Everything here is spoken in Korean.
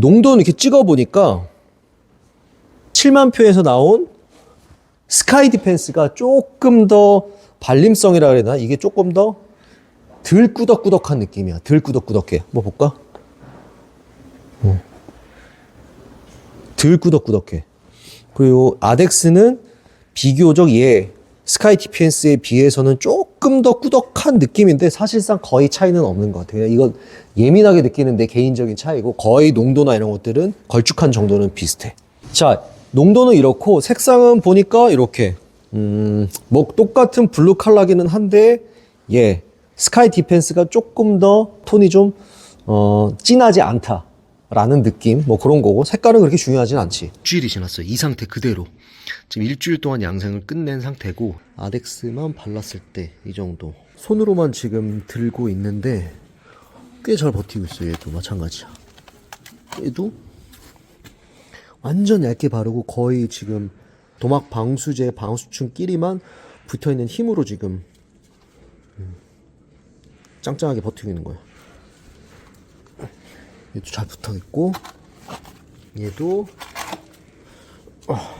농도는 이렇게 찍어 보니까 7만 표에서 나온 스카이 디펜스가 조금 더 발림성이라 그래야 되나? 이게 조금 더 덜 꾸덕꾸덕한 느낌이야. 덜 꾸덕꾸덕해. 뭐 볼까? 어. 덜 꾸덕꾸덕해. 그리고 아덱스는 비교적 얘 스카이 디펜스에 비해서는 조금 더 꾸덕한 느낌인데 사실상 거의 차이는 없는 것 같아요. 이건 예민하게 느끼는 내 개인적인 차이고 거의 농도나 이런 것들은 걸쭉한 정도는 비슷해. 자, 농도는 이렇고 색상은 보니까 이렇게 음, 뭐 똑같은 블루 컬러기는 한데 예, 스카이 디펜스가 조금 더 톤이 좀 어, 진하지 않다 라는 느낌 뭐 그런 거고 색깔은 그렇게 중요하진 않지. 일주일이 지났어요. 이 상태 그대로. 지금 일주일 동안 양생을 끝낸 상태고 아덱스만 발랐을 때 이 정도. 손으로만 지금 들고 있는데 꽤 잘 버티고 있어요. 얘도 마찬가지야. 얘도 완전 얇게 바르고 거의 지금 도막 방수제 방수층끼리만 붙어 있는 힘으로 지금 음, 짱짱하게 버티고 있는 거야. 얘도 잘 붙어 있고 얘도 아,